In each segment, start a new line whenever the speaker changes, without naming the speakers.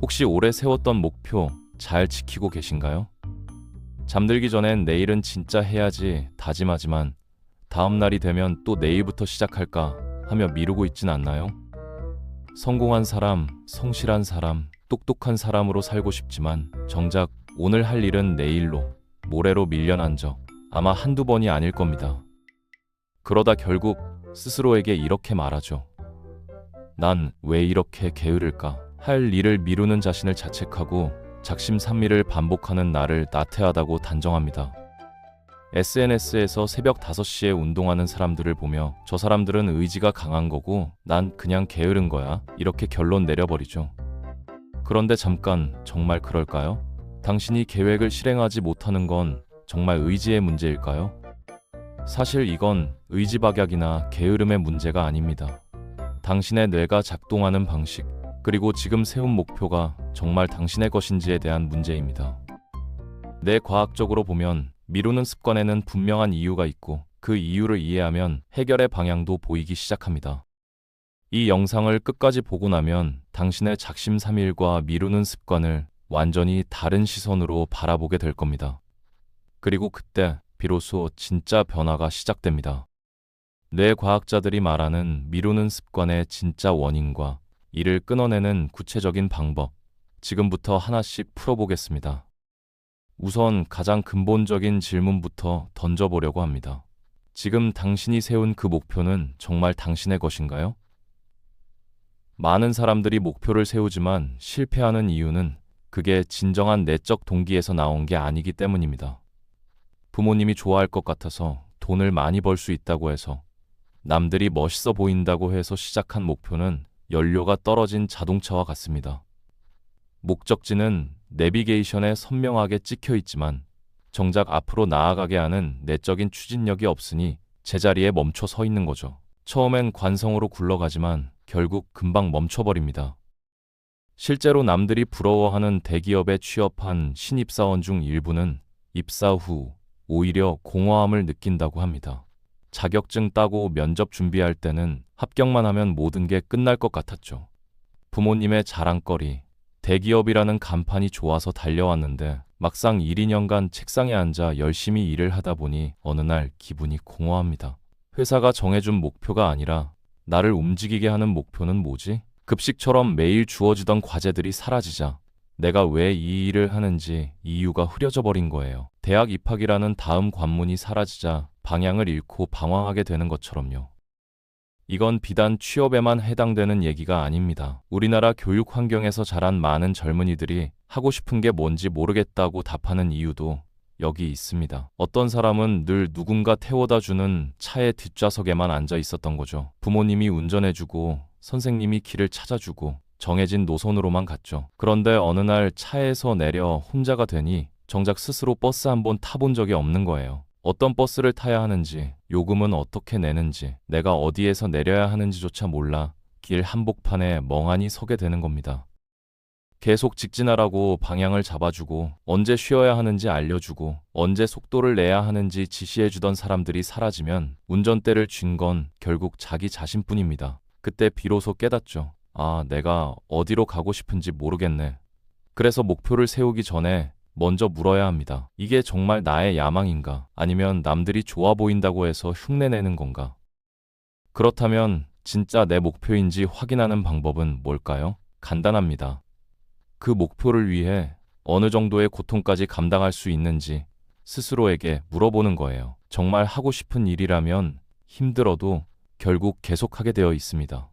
혹시 오래 세웠던 목표 잘 지키고 계신가요? 잠들기 전엔 내일은 진짜 해야지 다짐하지만 다음 날이 되면 또 내일부터 시작할까 하며 미루고 있진 않나요? 성공한 사람, 성실한 사람, 똑똑한 사람으로 살고 싶지만 정작 오늘 할 일은 내일로, 모레로 밀려난 적 아마 한두 번이 아닐 겁니다. 그러다 결국 스스로에게 이렇게 말하죠. 난 왜 이렇게 게으를까? 할 일을 미루는 자신을 자책하고 작심삼일을 반복하는 나를 나태하다고 단정합니다. SNS에서 새벽 5시에 운동하는 사람들을 보며 저 사람들은 의지가 강한 거고 난 그냥 게으른 거야. 이렇게 결론 내려버리죠. 그런데 잠깐 정말 그럴까요? 당신이 계획을 실행하지 못하는 건 정말 의지의 문제일까요? 사실 이건 의지박약이나 게으름의 문제가 아닙니다. 당신의 뇌가 작동하는 방식, 그리고 지금 세운 목표가 정말 당신의 것인지에 대한 문제입니다. 뇌과학적으로 보면 미루는 습관에는 분명한 이유가 있고 그 이유를 이해하면 해결의 방향도 보이기 시작합니다. 이 영상을 끝까지 보고 나면 당신의 작심삼일과 미루는 습관을 완전히 다른 시선으로 바라보게 될 겁니다. 그리고 그때 비로소 진짜 변화가 시작됩니다. 뇌과학자들이 말하는 미루는 습관의 진짜 원인과 이를 끊어내는 구체적인 방법, 지금부터 하나씩 풀어보겠습니다. 우선 가장 근본적인 질문부터 던져보려고 합니다. 지금 당신이 세운 그 목표는 정말 당신의 것인가요? 많은 사람들이 목표를 세우지만 실패하는 이유는 그게 진정한 내적 동기에서 나온 게 아니기 때문입니다. 부모님이 좋아할 것 같아서 돈을 많이 벌 수 있다고 해서 남들이 멋있어 보인다고 해서 시작한 목표는 연료가 떨어진 자동차와 같습니다. 목적지는 내비게이션에 선명하게 찍혀 있지만 정작 앞으로 나아가게 하는 내적인 추진력이 없으니 제자리에 멈춰 서 있는 거죠. 처음엔 관성으로 굴러가지만 결국 금방 멈춰버립니다. 실제로 남들이 부러워하는 대기업에 취업한 신입사원 중 일부는 입사 후 오히려 공허함을 느낀다고 합니다. 자격증 따고 면접 준비할 때는 합격만 하면 모든 게 끝날 것 같았죠. 부모님의 자랑거리, 대기업이라는 간판이 좋아서 달려왔는데 막상 1, 2년간 책상에 앉아 열심히 일을 하다 보니 어느 날 기분이 공허합니다. 회사가 정해준 목표가 아니라 나를 움직이게 하는 목표는 뭐지? 급식처럼 매일 주어지던 과제들이 사라지자 내가 왜 이 일을 하는지 이유가 흐려져 버린 거예요. 대학 입학이라는 다음 관문이 사라지자 방향을 잃고 방황하게 되는 것처럼요. 이건 비단 취업에만 해당되는 얘기가 아닙니다. 우리나라 교육 환경에서 자란 많은 젊은이들이 하고 싶은 게 뭔지 모르겠다고 답하는 이유도 여기 있습니다. 어떤 사람은 늘 누군가 태워다 주는 차의 뒷좌석에만 앉아 있었던 거죠. 부모님이 운전해주고 선생님이 길을 찾아주고 정해진 노선으로만 갔죠. 그런데 어느 날 차에서 내려 혼자가 되니 정작 스스로 버스 한 번 타본 적이 없는 거예요. 어떤 버스를 타야 하는지, 요금은 어떻게 내는지, 내가 어디에서 내려야 하는지조차 몰라 길 한복판에 멍하니 서게 되는 겁니다. 계속 직진하라고 방향을 잡아주고, 언제 쉬어야 하는지 알려주고, 언제 속도를 내야 하는지 지시해주던 사람들이 사라지면 운전대를 쥔 건 결국 자기 자신뿐입니다. 그때 비로소 깨닫죠. 아, 내가 어디로 가고 싶은지 모르겠네. 그래서 목표를 세우기 전에 먼저 물어야 합니다. 이게 정말 나의 야망인가? 아니면 남들이 좋아 보인다고 해서 흉내내는 건가? 그렇다면 진짜 내 목표인지 확인하는 방법은 뭘까요? 간단합니다. 그 목표를 위해 어느 정도의 고통까지 감당할 수 있는지 스스로에게 물어보는 거예요. 정말 하고 싶은 일이라면 힘들어도 결국 계속하게 되어 있습니다.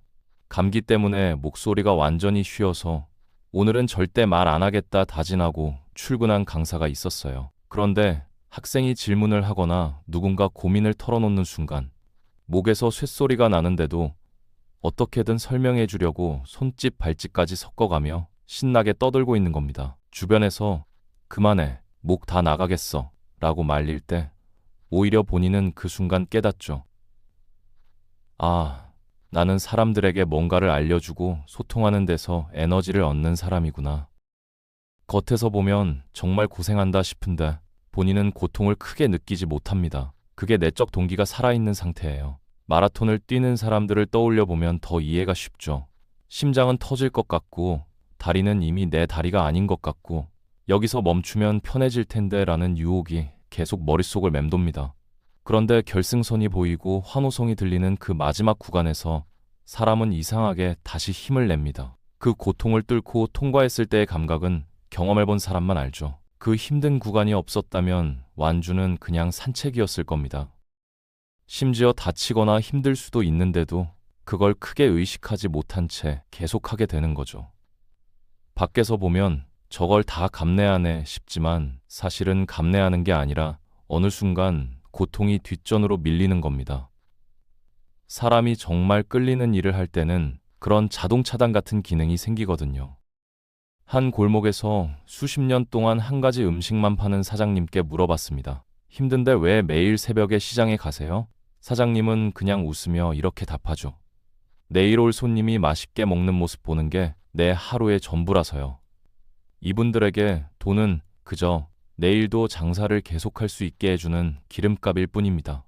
감기 때문에 목소리가 완전히 쉬어서 오늘은 절대 말 안 하겠다 다짐하고 출근한 강사가 있었어요. 그런데 학생이 질문을 하거나 누군가 고민을 털어놓는 순간 목에서 쇳소리가 나는데도 어떻게든 설명해 주려고 손짓 발짓까지 섞어가며 신나게 떠들고 있는 겁니다. 주변에서 그만해, 목 다 나가겠어 라고 말릴 때 오히려 본인은 그 순간 깨닫죠. 아, 나는 사람들에게 뭔가를 알려주고 소통하는 데서 에너지를 얻는 사람이구나. 겉에서 보면 정말 고생한다 싶은데 본인은 고통을 크게 느끼지 못합니다. 그게 내적 동기가 살아있는 상태예요. 마라톤을 뛰는 사람들을 떠올려 보면 더 이해가 쉽죠. 심장은 터질 것 같고 다리는 이미 내 다리가 아닌 것 같고 여기서 멈추면 편해질 텐데 라는 유혹이 계속 머릿속을 맴돕니다. 그런데 결승선이 보이고 환호성이 들리는 그 마지막 구간에서 사람은 이상하게 다시 힘을 냅니다. 그 고통을 뚫고 통과했을 때의 감각은 경험해본 사람만 알죠. 그 힘든 구간이 없었다면 완주는 그냥 산책이었을 겁니다. 심지어 다치거나 힘들 수도 있는데도 그걸 크게 의식하지 못한 채 계속하게 되는 거죠. 밖에서 보면 저걸 다 감내하네 싶지만 사실은 감내하는 게 아니라 어느 순간 고통이 뒷전으로 밀리는 겁니다. 사람이 정말 끌리는 일을 할 때는 그런 자동 차단 같은 기능이 생기거든요. 한 골목에서 수십 년 동안 한 가지 음식만 파는 사장님께 물어봤습니다. 힘든데 왜 매일 새벽에 시장에 가세요? 사장님은 그냥 웃으며 이렇게 답하죠. 내일 올 손님이 맛있게 먹는 모습 보는 게 내 하루의 전부라서요. 이분들에게 돈은 그저 내일도 장사를 계속할 수 있게 해주는 기름값일 뿐입니다.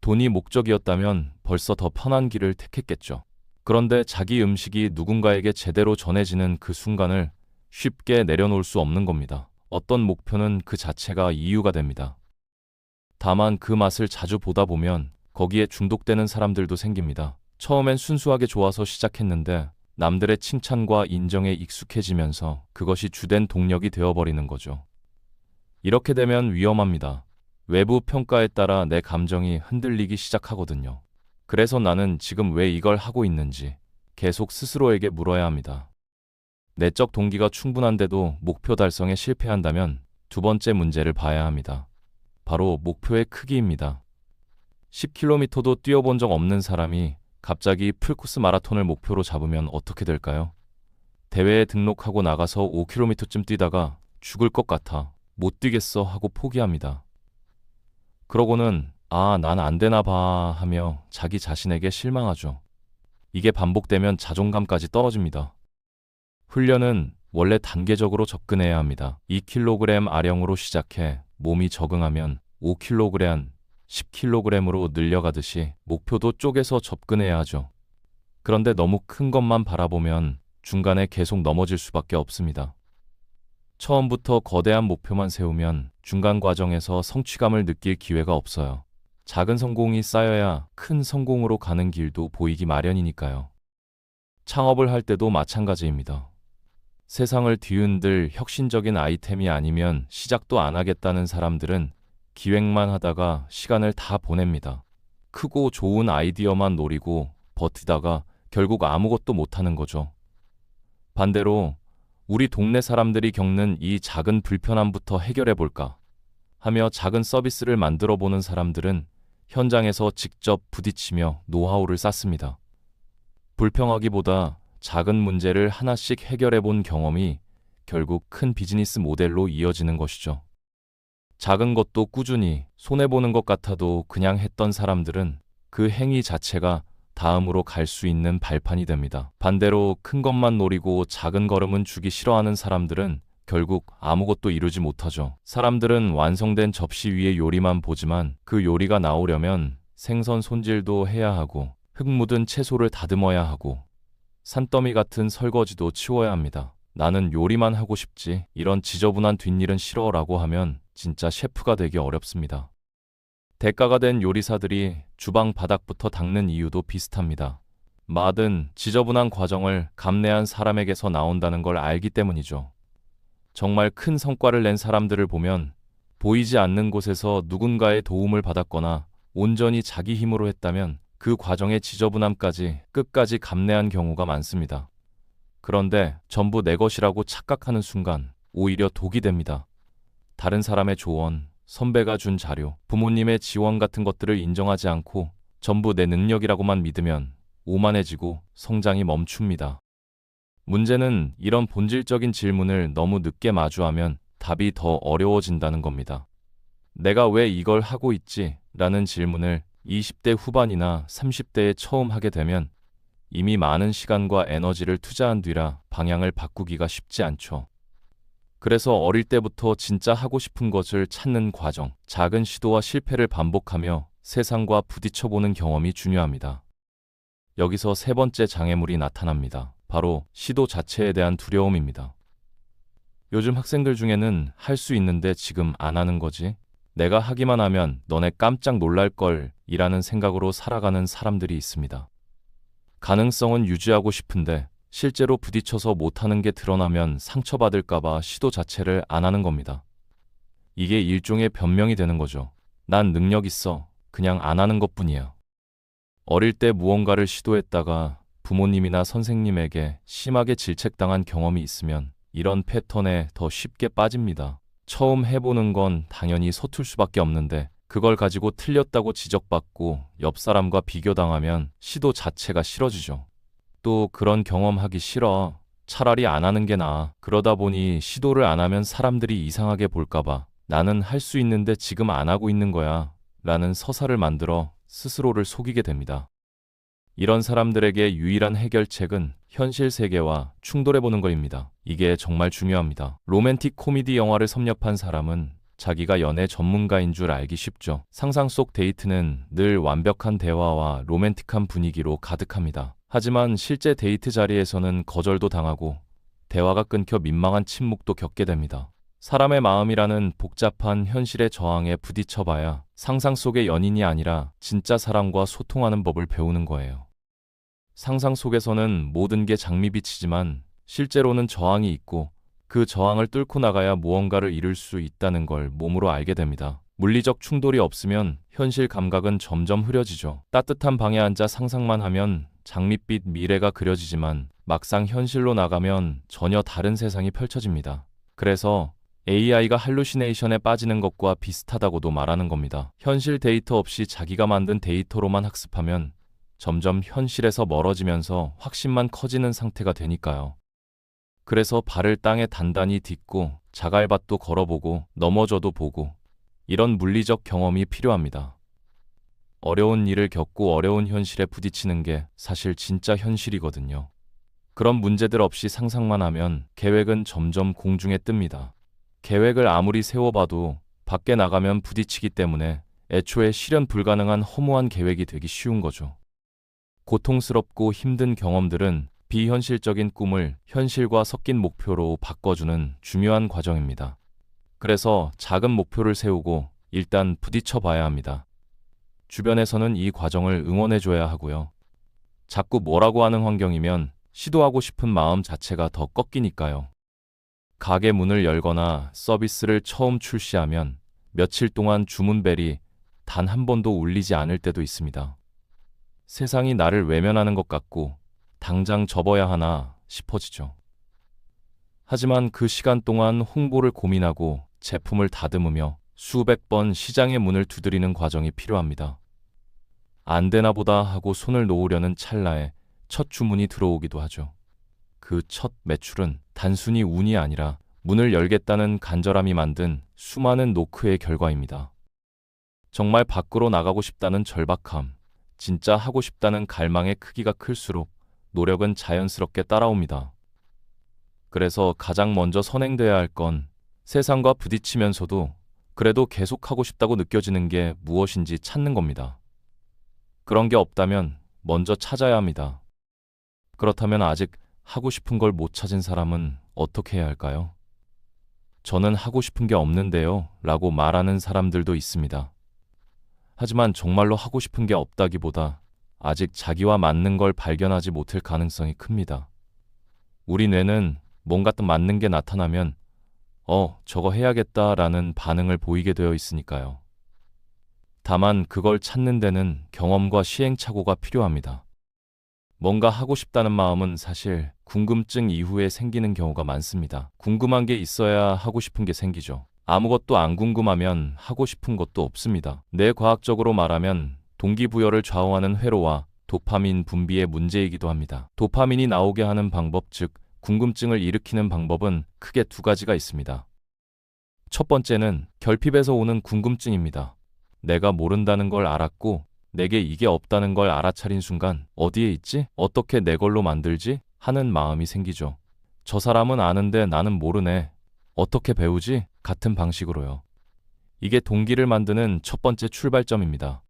돈이 목적이었다면 벌써 더 편한 길을 택했겠죠. 그런데 자기 음식이 누군가에게 제대로 전해지는 그 순간을 쉽게 내려놓을 수 없는 겁니다. 어떤 목표는 그 자체가 이유가 됩니다. 다만 그 맛을 자주 보다 보면 거기에 중독되는 사람들도 생깁니다. 처음엔 순수하게 좋아서 시작했는데 남들의 칭찬과 인정에 익숙해지면서 그것이 주된 동력이 되어버리는 거죠. 이렇게 되면 위험합니다. 외부 평가에 따라 내 감정이 흔들리기 시작하거든요. 그래서 나는 지금 왜 이걸 하고 있는지 계속 스스로에게 물어야 합니다. 내적 동기가 충분한데도 목표 달성에 실패한다면 두 번째 문제를 봐야 합니다. 바로 목표의 크기입니다. 10km도 뛰어본 적 없는 사람이 갑자기 풀코스 마라톤을 목표로 잡으면 어떻게 될까요? 대회에 등록하고 나가서 5km쯤 뛰다가 죽을 것 같아 못 뛰겠어 하고 포기합니다. 그러고는 아, 난 안 되나 봐 하며 자기 자신에게 실망하죠. 이게 반복되면 자존감까지 떨어집니다. 훈련은 원래 단계적으로 접근해야 합니다. 2kg 아령으로 시작해 몸이 적응하면 5kg, 10kg으로 늘려가듯이 목표도 쪼개서 접근해야 하죠. 그런데 너무 큰 것만 바라보면 중간에 계속 넘어질 수밖에 없습니다. 처음부터 거대한 목표만 세우면 중간 과정에서 성취감을 느낄 기회가 없어요. 작은 성공이 쌓여야 큰 성공으로 가는 길도 보이기 마련이니까요. 창업을 할 때도 마찬가지입니다. 세상을 뒤흔들 혁신적인 아이템이 아니면 시작도 안 하겠다는 사람들은 기획만 하다가 시간을 다 보냅니다. 크고 좋은 아이디어만 노리고 버티다가 결국 아무것도 못하는 거죠. 반대로 우리 동네 사람들이 겪는 이 작은 불편함부터 해결해 볼까 하며 작은 서비스를 만들어 보는 사람들은 현장에서 직접 부딪히며 노하우를 쌓습니다. 불평하기보다 작은 문제를 하나씩 해결해 본 경험이 결국 큰 비즈니스 모델로 이어지는 것이죠. 작은 것도 꾸준히 손해보는 것 같아도 그냥 했던 사람들은 그 행위 자체가 다음으로 갈 수 있는 발판이 됩니다. 반대로 큰 것만 노리고 작은 걸음은 주기 싫어하는 사람들은 결국 아무것도 이루지 못하죠. 사람들은 완성된 접시 위에 요리만 보지만 그 요리가 나오려면 생선 손질도 해야 하고 흙 묻은 채소를 다듬어야 하고 산더미 같은 설거지도 치워야 합니다. 나는 요리만 하고 싶지 이런 지저분한 뒷일은 싫어라고 하면 진짜 셰프가 되기 어렵습니다. 대가가 된 요리사들이 주방 바닥부터 닦는 이유도 비슷합니다. 맛은 지저분한 과정을 감내한 사람에게서 나온다는 걸 알기 때문이죠. 정말 큰 성과를 낸 사람들을 보면 보이지 않는 곳에서 누군가의 도움을 받았거나 온전히 자기 힘으로 했다면 그 과정의 지저분함까지 끝까지 감내한 경우가 많습니다. 그런데 전부 내 것이라고 착각하는 순간 오히려 독이 됩니다. 다른 사람의 조언, 선배가 준 자료, 부모님의 지원 같은 것들을 인정하지 않고 전부 내 능력이라고만 믿으면 오만해지고 성장이 멈춥니다. 문제는 이런 본질적인 질문을 너무 늦게 마주하면 답이 더 어려워진다는 겁니다. 내가 왜 이걸 하고 있지? 라는 질문을 20대 후반이나 30대에 처음 하게 되면 이미 많은 시간과 에너지를 투자한 뒤라 방향을 바꾸기가 쉽지 않죠. 그래서 어릴 때부터 진짜 하고 싶은 것을 찾는 과정, 작은 시도와 실패를 반복하며 세상과 부딪혀보는 경험이 중요합니다. 여기서 세 번째 장애물이 나타납니다. 바로 시도 자체에 대한 두려움입니다. 요즘 학생들 중에는 할 수 있는데 지금 안 하는 거지? 내가 하기만 하면 너네 깜짝 놀랄 걸 이라는 생각으로 살아가는 사람들이 있습니다. 가능성은 유지하고 싶은데 실제로 부딪혀서 못하는 게 드러나면 상처받을까봐 시도 자체를 안 하는 겁니다. 이게 일종의 변명이 되는 거죠. 난 능력 있어. 그냥 안 하는 것 뿐이야. 어릴 때 무언가를 시도했다가 부모님이나 선생님에게 심하게 질책당한 경험이 있으면 이런 패턴에 더 쉽게 빠집니다. 처음 해보는 건 당연히 서툴 수밖에 없는데 그걸 가지고 틀렸다고 지적받고 옆 사람과 비교당하면 시도 자체가 싫어지죠. 또 그런 경험하기 싫어. 차라리 안 하는 게 나아. 그러다 보니 시도를 안 하면 사람들이 이상하게 볼까봐 나는 할 수 있는데 지금 안 하고 있는 거야. 라는 서사를 만들어 스스로를 속이게 됩니다. 이런 사람들에게 유일한 해결책은 현실 세계와 충돌해보는 것입니다. 이게 정말 중요합니다. 로맨틱 코미디 영화를 섭렵한 사람은 자기가 연애 전문가인 줄 알기 쉽죠. 상상 속 데이트는 늘 완벽한 대화와 로맨틱한 분위기로 가득합니다. 하지만 실제 데이트 자리에서는 거절도 당하고 대화가 끊겨 민망한 침묵도 겪게 됩니다. 사람의 마음이라는 복잡한 현실의 저항에 부딪혀봐야 상상 속의 연인이 아니라 진짜 사람과 소통하는 법을 배우는 거예요. 상상 속에서는 모든 게 장미빛이지만 실제로는 저항이 있고 그 저항을 뚫고 나가야 무언가를 이룰 수 있다는 걸 몸으로 알게 됩니다. 물리적 충돌이 없으면 현실 감각은 점점 흐려지죠. 따뜻한 방에 앉아 상상만 하면 장밋빛 미래가 그려지지만 막상 현실로 나가면 전혀 다른 세상이 펼쳐집니다. 그래서 AI가 할루시네이션에 빠지는 것과 비슷하다고도 말하는 겁니다. 현실 데이터 없이 자기가 만든 데이터로만 학습하면 점점 현실에서 멀어지면서 확신만 커지는 상태가 되니까요. 그래서 발을 땅에 단단히 딛고 자갈밭도 걸어보고 넘어져도 보고 이런 물리적 경험이 필요합니다. 어려운 일을 겪고 어려운 현실에 부딪히는 게 사실 진짜 현실이거든요. 그런 문제들 없이 상상만 하면 계획은 점점 공중에 뜹니다. 계획을 아무리 세워봐도 밖에 나가면 부딪히기 때문에 애초에 실현 불가능한 허무한 계획이 되기 쉬운 거죠. 고통스럽고 힘든 경험들은 비현실적인 꿈을 현실과 섞인 목표로 바꿔주는 중요한 과정입니다. 그래서 작은 목표를 세우고 일단 부딪혀 봐야 합니다. 주변에서는 이 과정을 응원해줘야 하고요. 자꾸 뭐라고 하는 환경이면 시도하고 싶은 마음 자체가 더 꺾이니까요. 가게 문을 열거나 서비스를 처음 출시하면 며칠 동안 주문벨이 단 한 번도 울리지 않을 때도 있습니다. 세상이 나를 외면하는 것 같고 당장 접어야 하나 싶어지죠. 하지만 그 시간 동안 홍보를 고민하고 제품을 다듬으며 수백 번 시장의 문을 두드리는 과정이 필요합니다. 안 되나 보다 하고 손을 놓으려는 찰나에 첫 주문이 들어오기도 하죠. 그 첫 매출은 단순히 운이 아니라 문을 열겠다는 간절함이 만든 수많은 노크의 결과입니다. 정말 밖으로 나가고 싶다는 절박함, 진짜 하고 싶다는 갈망의 크기가 클수록 노력은 자연스럽게 따라옵니다. 그래서 가장 먼저 선행돼야 할 건 세상과 부딪히면서도 그래도 계속하고 싶다고 느껴지는 게 무엇인지 찾는 겁니다. 그런 게 없다면 먼저 찾아야 합니다. 그렇다면 아직 하고 싶은 걸 못 찾은 사람은 어떻게 해야 할까요? 저는 하고 싶은 게 없는데요. 라고 말하는 사람들도 있습니다. 하지만 정말로 하고 싶은 게 없다기보다 아직 자기와 맞는 걸 발견하지 못할 가능성이 큽니다. 우리 뇌는 뭔가 또 맞는 게 나타나면 어, 저거 해야겠다라는 반응을 보이게 되어 있으니까요. 다만 그걸 찾는 데는 경험과 시행착오가 필요합니다. 뭔가 하고 싶다는 마음은 사실 궁금증 이후에 생기는 경우가 많습니다. 궁금한 게 있어야 하고 싶은 게 생기죠. 아무것도 안 궁금하면 하고 싶은 것도 없습니다. 뇌과학적으로 말하면 동기부여를 좌우하는 회로와 도파민 분비의 문제이기도 합니다. 도파민이 나오게 하는 방법, 즉, 궁금증을 일으키는 방법은 크게 두 가지가 있습니다. 첫 번째는 결핍에서 오는 궁금증입니다. 내가 모른다는 걸 알았고, 내게 이게 없다는 걸 알아차린 순간, 어디에 있지? 어떻게 내 걸로 만들지? 하는 마음이 생기죠. 저 사람은 아는데 나는 모르네. 어떻게 배우지? 같은 방식으로요. 이게 동기를 만드는 첫 번째 출발점입니다.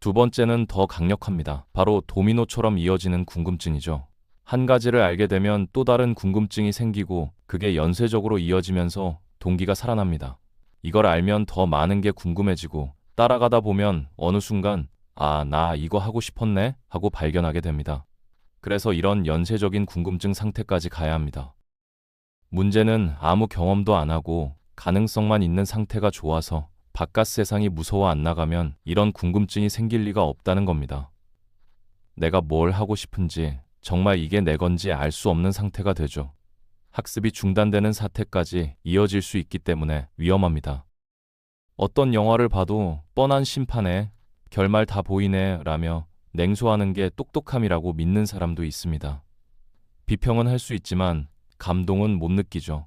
두 번째는 더 강력합니다. 바로 도미노처럼 이어지는 궁금증이죠. 한 가지를 알게 되면 또 다른 궁금증이 생기고 그게 연쇄적으로 이어지면서 동기가 살아납니다. 이걸 알면 더 많은 게 궁금해지고 따라가다 보면 어느 순간 아, 나 이거 하고 싶었네 하고 발견하게 됩니다. 그래서 이런 연쇄적인 궁금증 상태까지 가야 합니다. 문제는 아무 경험도 안 하고 가능성만 있는 상태가 좋아서 바깥 세상이 무서워 안 나가면 이런 궁금증이 생길 리가 없다는 겁니다. 내가 뭘 하고 싶은지 정말 이게 내 건지 알 수 없는 상태가 되죠. 학습이 중단되는 사태까지 이어질 수 있기 때문에 위험합니다. 어떤 영화를 봐도 뻔한 심판에 결말 다 보이네 라며 냉소하는 게 똑똑함이라고 믿는 사람도 있습니다. 비평은 할 수 있지만 감동은 못 느끼죠.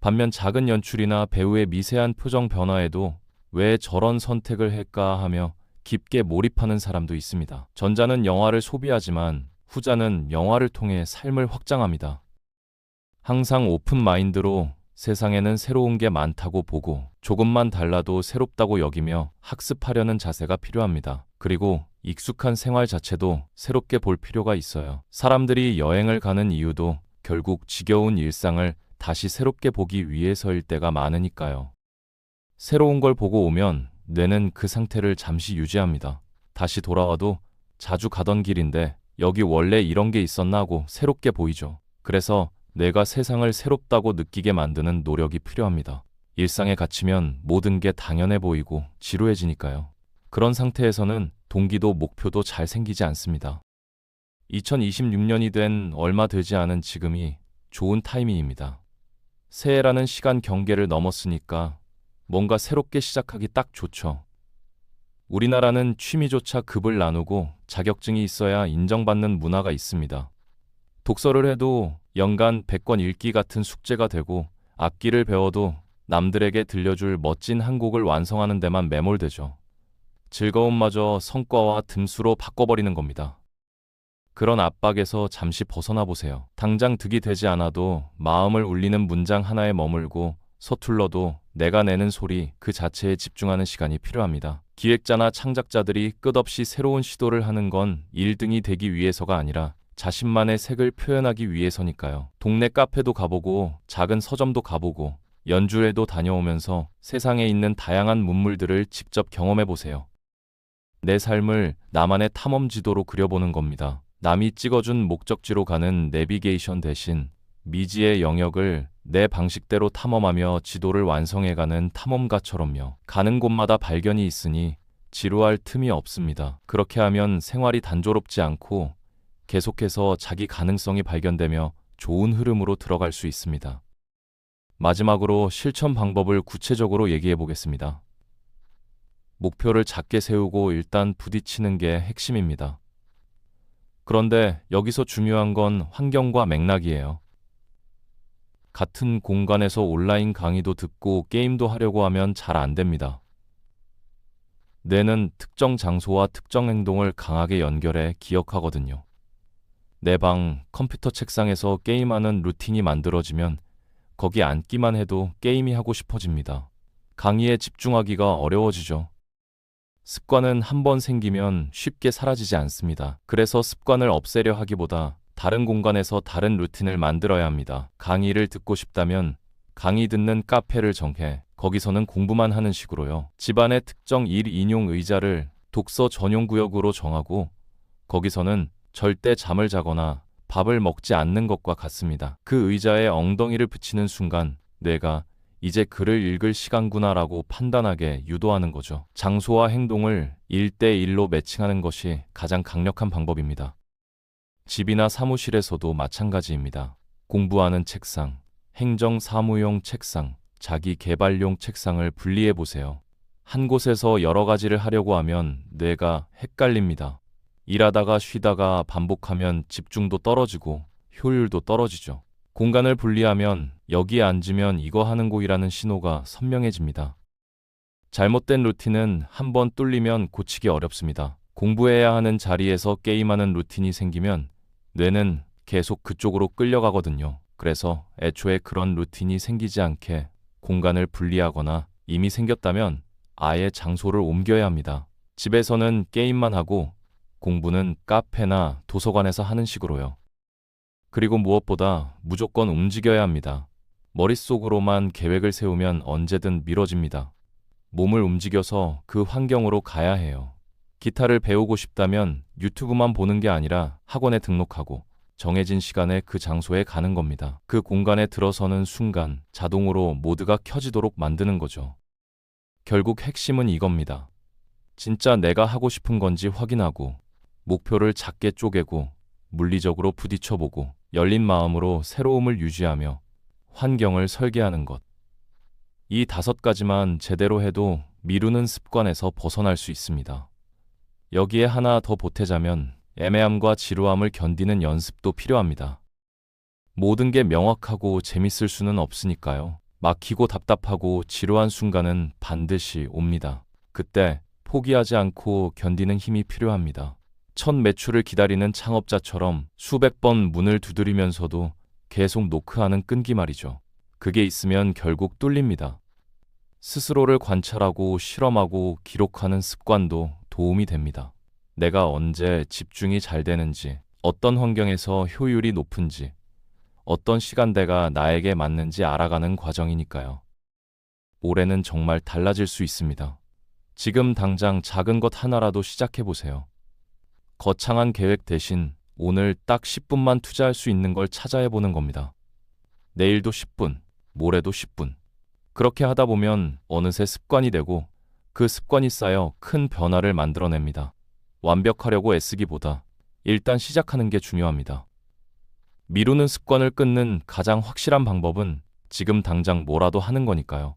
반면 작은 연출이나 배우의 미세한 표정 변화에도 왜 저런 선택을 할까 하며 깊게 몰입하는 사람도 있습니다. 전자는 영화를 소비하지만 후자는 영화를 통해 삶을 확장합니다. 항상 오픈 마인드로 세상에는 새로운 게 많다고 보고 조금만 달라도 새롭다고 여기며 학습하려는 자세가 필요합니다. 그리고 익숙한 생활 자체도 새롭게 볼 필요가 있어요. 사람들이 여행을 가는 이유도 결국 지겨운 일상을 다시 새롭게 보기 위해서일 때가 많으니까요. 새로운 걸 보고 오면 뇌는 그 상태를 잠시 유지합니다. 다시 돌아와도 자주 가던 길인데 여기 원래 이런 게 있었나 하고 새롭게 보이죠. 그래서 내가 세상을 새롭다고 느끼게 만드는 노력이 필요합니다. 일상에 갇히면 모든 게 당연해 보이고 지루해지니까요. 그런 상태에서는 동기도 목표도 잘 생기지 않습니다. 2026년이 된 얼마 되지 않은 지금이 좋은 타이밍입니다. 새해라는 시간 경계를 넘었으니까 뭔가 새롭게 시작하기 딱 좋죠. 우리나라는 취미조차 급을 나누고 자격증이 있어야 인정받는 문화가 있습니다. 독서를 해도 연간 100권 읽기 같은 숙제가 되고 악기를 배워도 남들에게 들려줄 멋진 한 곡을 완성하는 데만 매몰되죠. 즐거움마저 성과와 등수로 바꿔버리는 겁니다. 그런 압박에서 잠시 벗어나 보세요. 당장 득이 되지 않아도 마음을 울리는 문장 하나에 머물고 서툴러도 내가 내는 소리 그 자체에 집중하는 시간이 필요합니다. 기획자나 창작자들이 끝없이 새로운 시도를 하는 건 1등이 되기 위해서가 아니라 자신만의 색을 표현하기 위해서니까요. 동네 카페도 가보고 작은 서점도 가보고 연주회도 다녀오면서 세상에 있는 다양한 문물들을 직접 경험해 보세요. 내 삶을 나만의 탐험 지도로 그려보는 겁니다. 남이 찍어준 목적지로 가는 내비게이션 대신 미지의 영역을 내 방식대로 탐험하며 지도를 완성해가는 탐험가처럼요. 가는 곳마다 발견이 있으니 지루할 틈이 없습니다. 그렇게 하면 생활이 단조롭지 않고 계속해서 자기 가능성이 발견되며 좋은 흐름으로 들어갈 수 있습니다. 마지막으로 실천 방법을 구체적으로 얘기해 보겠습니다. 목표를 작게 세우고 일단 부딪히는 게 핵심입니다. 그런데 여기서 중요한 건 환경과 맥락이에요. 같은 공간에서 온라인 강의도 듣고 게임도 하려고 하면 잘 안 됩니다. 뇌는 특정 장소와 특정 행동을 강하게 연결해 기억하거든요. 내 방 컴퓨터 책상에서 게임하는 루틴이 만들어지면 거기 앉기만 해도 게임이 하고 싶어집니다. 강의에 집중하기가 어려워지죠. 습관은 한 번 생기면 쉽게 사라지지 않습니다. 그래서 습관을 없애려 하기보다 다른 공간에서 다른 루틴을 만들어야 합니다. 강의를 듣고 싶다면 강의 듣는 카페를 정해 거기서는 공부만 하는 식으로요. 집안의 특정 일 인용 의자를 독서 전용 구역으로 정하고 거기서는 절대 잠을 자거나 밥을 먹지 않는 것과 같습니다. 그 의자에 엉덩이를 붙이는 순간 뇌가 이제 글을 읽을 시간구나라고 판단하게 유도하는 거죠. 장소와 행동을 1대1로 매칭하는 것이 가장 강력한 방법입니다. 집이나 사무실에서도 마찬가지입니다. 공부하는 책상, 행정 사무용 책상, 자기 개발용 책상을 분리해 보세요. 한 곳에서 여러 가지를 하려고 하면 뇌가 헷갈립니다. 일하다가 쉬다가 반복하면 집중도 떨어지고 효율도 떨어지죠. 공간을 분리하면 여기에 앉으면 이거 하는 곳이라는 신호가 선명해집니다. 잘못된 루틴은 한번 뚫리면 고치기 어렵습니다. 공부해야 하는 자리에서 게임하는 루틴이 생기면 뇌는 계속 그쪽으로 끌려가거든요. 그래서 애초에 그런 루틴이 생기지 않게 공간을 분리하거나 이미 생겼다면 아예 장소를 옮겨야 합니다. 집에서는 게임만 하고 공부는 카페나 도서관에서 하는 식으로요. 그리고 무엇보다 무조건 움직여야 합니다. 머릿속으로만 계획을 세우면 언제든 미뤄집니다. 몸을 움직여서 그 환경으로 가야 해요. 기타를 배우고 싶다면 유튜브만 보는 게 아니라 학원에 등록하고 정해진 시간에 그 장소에 가는 겁니다. 그 공간에 들어서는 순간 자동으로 모드가 켜지도록 만드는 거죠. 결국 핵심은 이겁니다. 진짜 내가 하고 싶은 건지 확인하고 목표를 작게 쪼개고 물리적으로 부딪혀보고 열린 마음으로 새로움을 유지하며 환경을 설계하는 것. 이 다섯 가지만 제대로 해도 미루는 습관에서 벗어날 수 있습니다. 여기에 하나 더 보태자면 애매함과 지루함을 견디는 연습도 필요합니다. 모든 게 명확하고 재밌을 수는 없으니까요. 막히고 답답하고 지루한 순간은 반드시 옵니다. 그때 포기하지 않고 견디는 힘이 필요합니다. 첫 매출을 기다리는 창업자처럼 수백 번 문을 두드리면서도 계속 노크하는 끈기 말이죠. 그게 있으면 결국 뚫립니다. 스스로를 관찰하고 실험하고 기록하는 습관도 도움이 됩니다. 내가 언제 집중이 잘 되는지, 어떤 환경에서 효율이 높은지, 어떤 시간대가 나에게 맞는지 알아가는 과정이니까요. 올해는 정말 달라질 수 있습니다. 지금 당장 작은 것 하나라도 시작해 보세요. 거창한 계획 대신 오늘 딱 10분만 투자할 수 있는 걸 찾아해 보는 겁니다. 내일도 10분, 모레도 10분. 그렇게 하다 보면 어느새 습관이 되고 그 습관이 쌓여 큰 변화를 만들어냅니다. 완벽하려고 애쓰기보다 일단 시작하는 게 중요합니다. 미루는 습관을 끊는 가장 확실한 방법은 지금 당장 뭐라도 하는 거니까요.